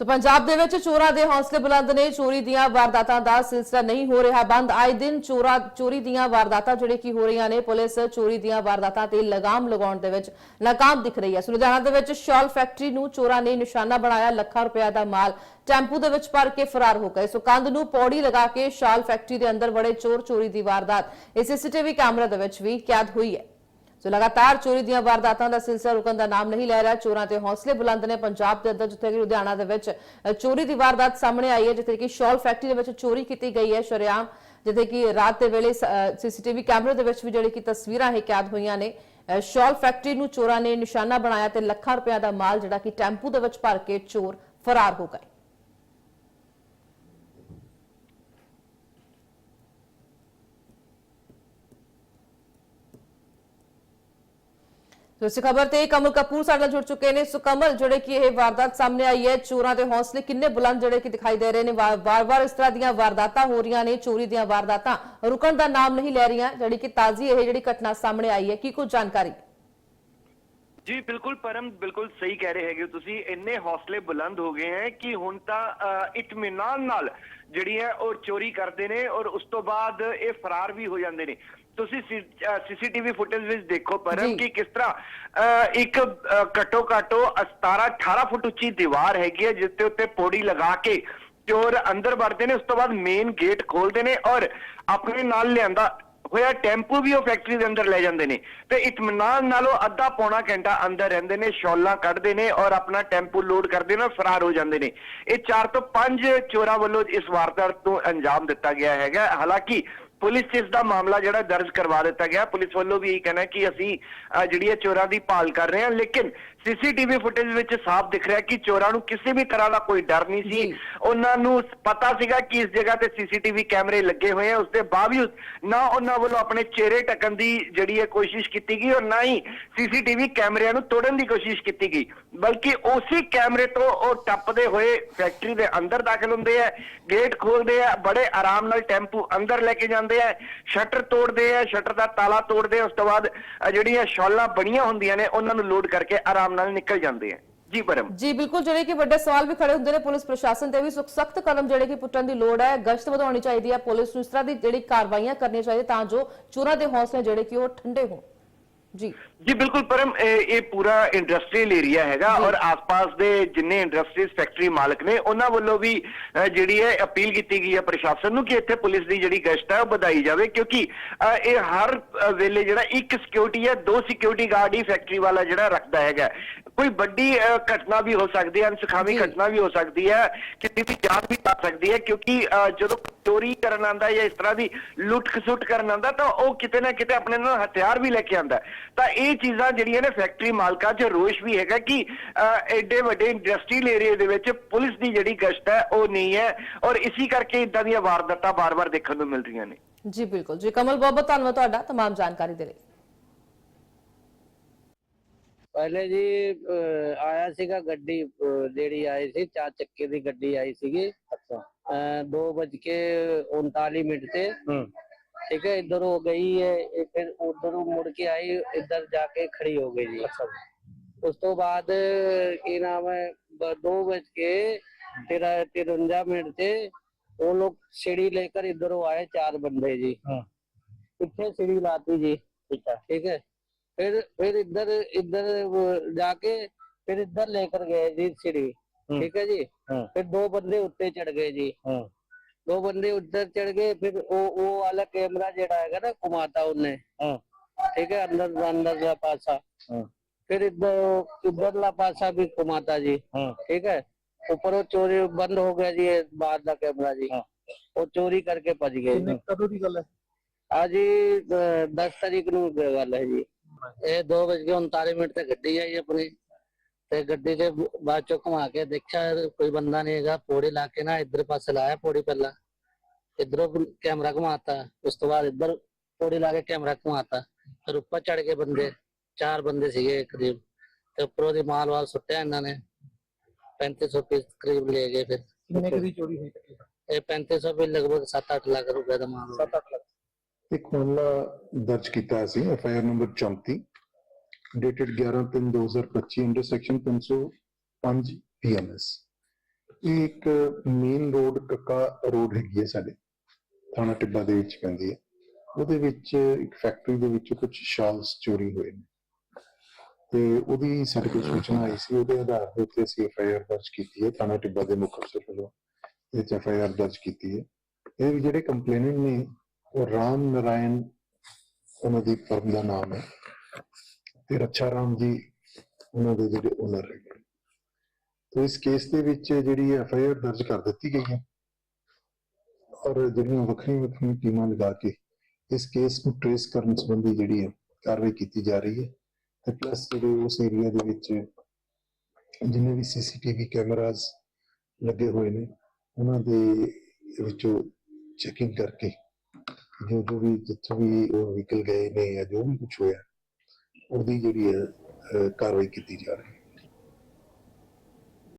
ਸੋ ਪੰਜਾਬ ਦੇ ਵਿੱਚ ਚੋਰਾਂ ਦੇ ਹੌਸਲੇ ਬੁਲੰਦ ਨੇ। ਚੋਰੀ ਦੀਆਂ ਵਾਰਦਾਤਾਂ ਦਾ ਸਿਲਸਿਲਾ ਨਹੀਂ ਹੋ ਰਿਹਾ ਬੰਦ। ਆਏ ਦਿਨ ਚੋਰਾ ਚੋਰੀ ਦੀਆਂ ਵਾਰਦਾਤਾਂ ਜਿਹੜੇ ਕੀ ਹੋ ਰਹੀਆਂ ਨੇ, ਪੁਲਿਸ ਚੋਰੀ ਦੀਆਂ ਵਾਰਦਾਤਾਂ ਤੇ ਲਗਾਮ ਲਗਾਉਣ ਦੇ ਵਿੱਚ ਨਾਕਾਮ ਦਿਖ ਰਹੀ ਹੈ। ਸੋ ਲੁਧਿਆਣਾ ਦੇ ਵਿੱਚ ਸ਼ਾਲ ਫੈਕਟਰੀ ਨੂੰ ਚੋਰਾਂ ਨੇ ਨਿਸ਼ਾਨਾ ਬਣਾਇਆ, ਲੱਖਾਂ ਰੁਪਏ ਦਾ ਮਾਲ ਟੈਂਪੂ ਦੇ ਵਿੱਚ ਭਰ ਕੇ ਫਰਾਰ ਹੋ ਗਏ। ਸੋ ਕੰਧ ਨੂੰ ਪੌੜੀ ਲਗਾ ਕੇ ਸ਼ਾਲ ਫੈਕਟਰੀ ਦੇ ਅੰਦਰ ਬੜੇ ਚੋਰ ਚੋਰੀ ਦੀ ਵਾਰਦਾਤ। ਇਸ ਸੀਸੀਟੀਵੀ ਕੈਮਰਾ ਦੇ ਵਿੱਚ ਵੀ ਕੈਦ ਹੋਈ ਹੈ। ਸੋ ਲਗਾਤਾਰ ਚੋਰੀ ਦੀਆਂ ਵਾਰਦਾਤਾਂ ਦਾ ਸਿਲਸਿਲਾ ਰੁਕਣ ਦਾ ਨਾਮ ਨਹੀਂ ਲੈ ਰਿਹਾ। ਚੋਰਾਂ ਤੇ ਹੌਸਲੇ ਬੁਲੰਦ ਨੇ ਪੰਜਾਬ ਦੇ ਅੰਦਰ ਜਿੱਥੇ ਕਿ ਲੁਧਿਆਣਾ ਦੇ ਵਿੱਚ ਚੋਰੀ ਦੀ ਵਾਰਦਾਤ ਸਾਹਮਣੇ ਆਈ ਹੈ ਜਿੱਥੇ ਕਿ ਸ਼ਾਲ ਫੈਕਟਰੀ ਦੇ ਵਿੱਚ ਚੋਰੀ ਕੀਤੀ ਗਈ ਹੈ ਸ਼ਰੇਆਮ ਜਿੱਥੇ ਕਿ ਰਾਤ ਦੇ ਵੇਲੇ ਸੀਸੀਟੀਵੀ ਕੈਮਰੇ ਦੇ ਵਿੱਚ ਵੀ ਜਿਹੜੀ ਕਿ ਤਸਵੀਰਾਂ ਹੈ ਕੈਦ ਹੋਈਆਂ ਨੇ। ਅ, ਫੈਕਟਰੀ ਨੂੰ ਚੋਰਾਂ ਨੇ ਨਿਸ਼ਾਨਾ ਬਣਾਇਆ ਤੇ ਲੱਖਾਂ ਰੁਪਏ ਦਾ ਮਾਲ ਜਿਹੜਾ ਕਿ ਟੈਂਪੂ ਦੇ ਵਿੱਚ ਭਰ ਕੇ ਚੋਰ ਫਰਾਰ ਹੋ ਗਏ। ਦੂਸਰੀ ਖਬਰ ਤੇ ਕਮਲ ਕਪੂਰ ਸਾਡੇ ਨਾਲ ਜੁੜ ਚੁੱਕੇ ਨੇ। ਸੋ ਕਮਲ, ਜਿਹੜੇ ਕਿ ਇਹ ਵਾਰਦਾਤ ਸਾਹਮਣੇ ਆਈ ਹੈ, ਚੋਰਾਂ ਦੇ ਹੌਸਲੇ ਕਿੰਨੇ ਬੁਲੰਦ ਜਿਹੜੇ ਕਿ ਦਿਖਾਈ ਦੇ ਰਹੇ ਨੇ। ਵਾਰ-ਵਾਰ ਇਸ ਤਰ੍ਹਾਂ ਦੀਆਂ ਵਾਰਦਾਤਾਂ ਹੋ ਰਹੀਆਂ ਨੇ, ਚੋਰੀ ਦੀਆਂ ਵਾਰਦਾਤਾਂ ਰੁਕਣ ਦਾ ਨਾਮ ਨਹੀਂ ਲੈ ਰਹੀਆਂ, ਜਿਹੜੀ ਕਿ ਤਾਜ਼ੀ ਇਹ ਜਿਹੜੀ ਘਟਨਾ ਸਾਹਮਣੇ ਆਈ ਹੈ। ਕੀ ਕੁਝ ਜਾਣਕਾਰੀ? ਜੀ ਬਿਲਕੁਲ ਪਰਮ ਬਿਲਕੁਲ ਸਹੀ ਕਹਿ ਰਹੇ ਹੈਗੇ ਤੁਸੀਂ ਇੰਨੇ ਹੌਸਲੇ ਬੁਲੰਦ ਹੋ ਗਏ ਹੈ ਕਿ ਹੁਣ ਤਾਂ ਇਤਮੀਨਾਨ ਨਾਲ ਜਿਹੜੀ ਹੈ ਉਹ ਚੋਰੀ ਕਰਦੇ ਨੇ ਔਰ ਉਸ ਤੋਂ ਬਾਅਦ ਇਹ ਫਰਾਰ ਵੀ ਹੋ ਜਾਂਦੇ ਨੇ ਤੁਸੀਂ ਸੀਸੀਟੀਵੀ ਫੁਟੇਜ ਵਿੱਚ ਦੇਖੋ। ਪਰਮ ਕਿ ਕਿਸ ਤਰ੍ਹਾਂ ਇੱਕ ਘੱਟੋ ਘੱਟੋ 17 18 ਫੁੱਟ ਉੱਚੀ ਦੀਵਾਰ ਹੈਗੀ ਹੈ ਜਿਸ ਦੇ ਉੱਤੇ ਪੌੜੀ ਲਗਾ ਕੇ ਚੋਰ ਅੰਦਰ ਵੜਦੇ ਨੇ ਉਸ ਤੋਂ ਬਾਅਦ ਮੇਨ ਗੇਟ ਖੋਲਦੇ ਨੇ ਔਰ ਆਪਣੇ ਨਾਲ ਲਿਆਂਦਾ ਹੋਇਆ ਟੈਂਪੂ ਵੀ ਉਹ ਫੈਕਟਰੀ ਦੇ ਅੰਦਰ ਲੈ ਜਾਂਦੇ ਨੇ। ਤੇ ਇਤਮਾਨ ਨਾਲ ਉਹ ਅੱਧਾ ਪੌਣਾ ਘੰਟਾ ਅੰਦਰ ਰਹਿੰਦੇ ਨੇ ਸ਼ੌਲਾਂ ਕੱਢਦੇ ਨੇ ਔਰ ਆਪਣਾ ਟੈਂਪੂ ਲੋਡ ਕਰਦੇ ਨੇ ਫਰਾਰ ਹੋ ਜਾਂਦੇ ਨੇ। ਇਹ 4 ਤੋਂ 5 ਚੋਰਾਂ ਵੱਲੋਂ ਇਸ ਵਾਰਦਾਤ ਨੂੰ ਅੰਜਾਮ ਦਿੱਤਾ ਗਿਆ ਹੈਗਾ। ਹਾਲਾਂਕਿ ਪੁਲਿਸ 'ਚ ਇਸ ਦਾ ਮਾਮਲਾ ਜਿਹੜਾ ਦਰਜ ਕਰਵਾ ਦਿੱਤਾ ਗਿਆ। ਪੁਲਿਸ ਵੱਲੋਂ ਵੀ ਇਹ ਕਹਿਣਾ ਕਿ ਅਸੀਂ ਅਹ, ਜਿਹੜੀ ਇਹ ਚੋਰਾਂ ਦੀ ਭਾਲ ਕਰ ਰਹੇ ਹਾਂ ਲੇਕਿਨ ਸੀਸੀਟੀਵੀ ਫੁਟੇਜ ਵਿੱਚ ਸਾਫ਼ ਦਿਖ ਰਿਹਾ ਕਿ ਚੋਰਾਂ ਨੂੰ ਕਿਸੇ ਵੀ ਤਰ੍ਹਾਂ ਦਾ ਕੋਈ ਡਰ ਨਹੀਂ ਸੀ। ਉਹਨਾਂ ਨੂੰ ਪਤਾ ਸੀਗਾ ਕਿ ਇਸ ਜਗ੍ਹਾ ਤੇ ਸੀਸੀਟੀਵੀ ਕੈਮਰੇ ਲੱਗੇ ਹੋਏ ਆ। ਉਸ ਦੇ ਬਾਵਜੂਦ ਨਾ ਉਹਨਾਂ ਵੱਲੋਂ ਆਪਣੇ ਚਿਹਰੇ ਢੱਕਣ ਦੀ ਜਿਹੜੀ ਹੈ ਕੋਸ਼ਿਸ਼ ਕੀਤੀ ਗਈ ਔਰ ਨਾ ਹੀ ਸੀਸੀਟੀਵੀ ਕੈਮਰਿਆਂ ਨੂੰ ਤੋੜਨ ਦੀ ਕੋਸ਼ਿਸ਼ ਕੀਤੀ ਗਈ। ਬਲਕਿ ਉਸੇ ਕੈਮਰੇ ਤੋਂ ਉਹ ਟੱਪਦੇ ਹੋਏ ਫੈਕਟਰੀ ਦੇ ਅੰਦਰ ਦਾਖਲ ਹੁੰਦੇ ਆ ਗੇਟ ਖੋਲਦੇ ਆ ਬੜੇ ਆਰਾਮ ਨਾਲ ਟੈਂਪੂ ਅੰਦਰ ਲੈ ਕੇ ਜਾਂਦੇ ਆ ਸ਼ਟਰ ਤੋੜਦੇ ਆ ਸ਼ਟਰ ਦਾ ਤਾਲਾ ਤੋੜਦੇ ਆ। ਉਸ ਤੋਂ ਬਾਅਦ ਜਿਹੜੀਆਂ ਸ਼ੌਲਾਂ ਬਣੀਆਂ ਹੁੰਦੀਆਂ ਨੇ ਉਹਨਾਂ ਨੂੰ ਲੋਡ ਕਰਕੇ ਆਰਾਮ ਨਾਲ ਨਿਕਲ ਜਾਂਦੇ ਆ। ਜੀ ਪਰਮ ਜੀ, ਬਿਲਕੁਲ, ਜਿਹੜੇ ਕਿ ਵੱਡੇ ਸਵਾਲ ਵੀ ਖੜੇ ਹੁੰਦੇ ਨੇ ਪੁਲਿਸ ਪ੍ਰਸ਼ਾਸਨ ਤੇ ਵੀ ਸਖਤ ਕਦਮ ਜਿਹੜੇ ਕਿ ਪੁੱਟਣ ਦੀ ਲੋੜ ਹੈ, ਗਸ਼ਤ ਵਧਾਉਣੀ ਚਾਹੀਦੀ ਹੈ ਪੁਲਿਸ ਨੂੰ, ਇਸ ਤਰ੍ਹਾਂ ਦੀ ਜਿਹੜੀ ਕਾਰਵਾਈਆਂ ਕਰਨੀਆਂ ਚਾਹੀਦੀਆਂ ਤਾਂ ਜੋ ਚੋਰਾਂ ਦੇ ਹੌਸਲੇ ਜਿਹੜੇ ਕਿ ਉਹ ਠੰਡੇ ਹੋਣ। ਜੀ ਜੀ ਬਿਲਕੁਲ ਪਰਮ ਇਹ ਪੂਰਾ ਇੰਡਸਟਰੀਅਲ ਏਰੀਆ ਹੈਗਾ। ਔਰ ਆਸ-ਪਾਸ ਦੇ ਜਿੰਨੇ ਇੰਡਸਟਰੀਜ਼ ਫੈਕਟਰੀ ਮਾਲਕ ਨੇ ਉਹਨਾਂ ਵੱਲੋਂ ਵੀ ਜਿਹੜੀ ਹੈ ਅਪੀਲ ਕੀਤੀ ਗਈ ਹੈ ਪ੍ਰਸ਼ਾਸਨ ਨੂੰ ਕਿ ਇੱਥੇ ਪੁਲਿਸ ਦੀ ਜਿਹੜੀ ਗਸ਼ਤ ਹੈ ਉਹ ਵਧਾਈ ਜਾਵੇ ਕਿਉਂਕਿ ਇਹ ਹਰ ਵੇਲੇ ਜਿਹੜਾ ਇੱਕ ਸਿਕਿਉਰਿਟੀ ਹੈ ਦੋ ਸਿਕਿਉਰਿਟੀ ਗਾਰਡ ਹੀ ਫੈਕਟਰੀ ਵਾਲਾ ਜਿਹੜਾ ਰੱਖਦਾ ਹੈਗਾ ਕੋਈ ਵੱਡੀ ਘਟਨਾ ਵੀ ਹੋ ਸਕਦੀ ਹੈ ਅਨਸੁਖਾਵੀ ਜੀ। ਘਟਨਾ ਵੀ ਹੋ ਸਕਦੀ ਹੈ ਕਿਸੇ ਦੀ ਜਾਨ ਵੀ ਜਾ ਸਕਦੀ ਹੈ ਕਿਉਂਕਿ ਜਦੋਂ ਚੋਰੀ ਕਰਨ ਆਂਦਾ ਜਾਂ ਇਸ ਤਰ੍ਹਾਂ ਦੀ ਲੁੱਟ ਖਸੁੱਟ ਕਰਨ ਆਂਦਾ ਤਾਂ ਉਹ ਕਿਤੇ ਨਾ ਕਿਤੇ ਆਪਣੇ ਨਾਲ ਹਥਿਆਰ ਵੀ ਲੈ ਕੇ ਆਂਦਾ ਤਾਂ ਇਹ ਚੀਜ਼ਾਂ ਜਿਹੜੀਆਂ ਨੇ ਫੈਕਟਰੀ ਮਾਲਕਾਂ 'ਚ ਰੋਸ਼ ਵੀ ਹੈਗਾ ਕਿ ਅਹ, ਐਡੇ ਵੱਡੇ ਇੰਡਸਟਰੀਅਲ ਏਰੀਆ ਦੇ ਵਿੱਚ ਪੁਲਿਸ ਦੀ ਜਿਹੜੀ ਗਸ਼ਤ ਹੈ ਉਹ ਨਹੀਂ ਹੈ ਔਰ ਇਸੇ ਕਰਕੇ ਇਦਾਂ ਦੀਆਂ ਵਾਰਦਾਤਾਂ ਬਾਰ-ਬਾਰ ਦੇਖਣ ਨੂੰ ਮਿਲ ਰਹੀਆਂ ਨੇ ਜੀ ਬਿਲਕੁਲ ਜੀ ਕਮਲ ਬਹੁਤ ਬਹੁਤ ਧੰਨਵਾਦ ਤੁਹਾਡਾ तमाम ਜਾਣਕਾਰੀ ਦੇ ਲਈ ਪਹਿਲੇ ਜੀ ਅਹ, ਆਇਆ ਸੀਗਾ ਗੱਡੀ ਅਹ, ਜਿਹੜੀ ਆਈ ਸੀ ਚਾਰ ਚੱਕੇ ਦੀ ਗੱਡੀ ਆਈ ਸੀਗੀ ਅੱਛਾ 2:39 ਮਿੰਟ ਤੇ ठीक है इधर हो गई है ਇਹ ਫਿਰ ਉਧਰ ਮੁੜ ਕੇ ਆਈ ਇੱਧਰ ਜਾ ਕੇ ਖੜੀ ਹੋ ਗਈ ਜੀ ਉਸ ਤੋਂ ਬਾਅਦ ਕੀ ਨਾਮ ਹੈ 2 ਵਜ ਕੇ 53 ਮਿੰਟ ਤੇ वो लोग सीढ़ी लेकर इधर वो आए चार बंदे जी पीछे सीढ़ी लाती जी ठीक है ठीक है फिर फिर इधर इधर वो जाके फिर इधर लेकर गए जी सीढ़ी ठीक है जी फिर दो बंदे उत्ते चढ़ गए जी दो बंदे उधर चढ़ गए फिर वो वो वाला कैमरा जेड़ा हैगा ना घुमाता उन्हें ठीक है अंदर अंदर ला पासा फिर इधर इधर ला पासा भी घुमाता जी ठीक है ऊपर वो चोरी बंद हो गया जी ये बाहर का कैमरा जी वो चोरी करके भज गए जी। ਕਦੋਂ ਦੀ ਗੱਲ ਹੈ आज ही दस तारीख ਨੂੰ ਗੱਲ ਹੈ ਜੀ ਇਹ 2 ਵਜੇ 39 ਮਿੰਟ ਤੇ ਗੱਡੀ ਆਈ ਆਪਣੀ ਤੇ ਗੱਡੀ ਦੇ ਬਾਅਦ ਚੋਂ ਘੁਮਾ ਕੇ ਦੇਖਿਆ ਕੋਈ ਬੰਦਾ ਨਹੀਂ ਹੈਗਾ ਪੌੜੀ ਲਾ ਕੇ ਨਾ ਇੱਧਰ ਪਾਸੇ ਲਾਇਆ ਪੌੜੀ ਪਹਿਲਾਂ ਇਧਰੋਂ ਕੈਮਰਾ ਘੁਮਾਤਾ ਉਸ ਤੋਂ ਬਾਅਦ ਇੱਧਰ ਪੌੜੀ ਲਾ ਕੇ ਕੈਮਰਾ ਘੁਮਾਤਾ ਫਿਰ ਉੱਪਰ ਚੜ ਕੇ ਬੰਦੇ ਚਾਰ ਬੰਦੇ ਸੀਗੇ ਕਰੀਬ ਤੇ ਉੱਪਰੋਂ ਦੀ ਮਾਲ ਵਾਲ ਸੁੱਟਿਆ ਇਹਨਾਂ ਨੇ 3500 ਪੀਸ ਕਰੀਬ ਲੈ ਗਏ ਫਿਰ ਕਿੰਨੇ ਕੁ ਦੀ ਚੋਰੀ ਹੋਈ ਤਕਰੀਬਨ ਇਹ 3500 ਵੀ ਲਗਭਗ 7-8 ਲੱਖ ਰੁਪਏ ਦਾ ਮਾਲ ਹੋਇਆ। 7-8 ਲੱਖ ਇੱਕ ਮਾਮਲਾ ਦਰਜ ਕੀਤਾ ਸੀ F I R number 34 dated 11/3/2025 under section 305 PMS ਇਹ ਇੱਕ ਮੇਨ ਰੋਡ ਕੱਕਾ ਰੋਡ ਹੈਗੀ ਹੈ ਸਾਡੇ, ਥਾਣਾ ਟਿੱਬਾ ਦੇ ਵਿੱਚ ਪੈਂਦੀ ਹੈ। ਉਹਦੇ ਵਿੱਚ ਇੱਕ ਫੈਕਟਰੀ ਦੇ ਵਿੱਚ ਕੁਝ ਸ਼ਾਲਸ ਚੋਰੀ ਹੋਏ ਨੇ। ਤੇ ਉਹਦੀ ਸਾਡੇ ਸੂਚਨਾ ਆਈ ਸੀ, ਉਹਦੇ ਆਧਾਰ ਦੇ ਉੱਤੇ ਅਸੀਂ ਐਫਆਈਆਰ ਦਰਜ ਕੀਤੀ ਹੈ, ਥਾਣਾ ਟਿੱਬਾ ਦੇ ਮੁੱਖ ਅਫਸਰ ਵੱਲੋਂ। ਇਹ 'ਚ ਐਫਆਈਆਰ ਦਰਜ ਕੀਤੀ ਹੈ। ਇਹ ਵੀ ਜਿਹੜੇ ਕੰਪਲੇਨੈਂਟ ਨੇ, ਉਹ ਰਾਮ ਨਰਾਇਣ ਉਹਨਾਂ ਦੀ ਫਰਮ ਦਾ ਨਾਮ ਹੈ। ਤੇ ਰੱਛਾ ਰਾਮ ਜੀ ਉਹਨਾਂ ਦੇ ਜਿਹੜੇ ਓਨਰ ਹੈਗੇ ਤੋ ਇਸ ਕੇਸ ਦੇ ਵਿੱਚ ਜਿਹੜੀ ਐਫ ਆਈ ਆਰ ਦਰਜ ਕਰ ਦਿੱਤੀ ਗਈ ਹੈ ਔਰ ਜਿਹੜੀਆਂ ਵੱਖਰੀਆਂ ਵੱਖਰੀਆਂ ਟੀਮਾਂ ਲਗਾ ਕੇ ਇਸ ਕੇਸ ਨੂੰ ਟ੍ਰੇਸ ਕਰਨ ਸੰਬੰਧੀ ਜਿਹੜੀ ਹੈ ਕਾਰਵਾਈ ਕੀਤੀ ਜਾ ਰਹੀ ਹੈ ਤੇ ਪਲੱਸ ਜਿਹੜੇ ਉਸ ਏਰੀਆ ਦੇ ਵਿੱਚ ਜਿੰਨੇ ਵੀ ਸੀਸੀਟੀਵੀ ਕੈਮਰਾਜ਼ ਲੱਗੇ ਹੋਏ ਨੇ, ਉਹਨਾਂ ਦੇ ਵਿੱਚੋਂ ਚੈਕਿੰਗ ਕਰਕੇ ਜੋ ਜੋ ਵੀ ਜਿੱਥੇ ਵੀ ਉਹ ਵਹੀਕਲ ਗਏ ਨੇ ਜਾਂ ਜੋ ਵੀ ਕੁਝ ਹੋਇਆ ਉਹਦੀ ਜਿਹੜੀ ਹੈ ਕਾਰਵਾਈ ਕੀਤੀ ਜਾ ਰਹੀ ਹੈ।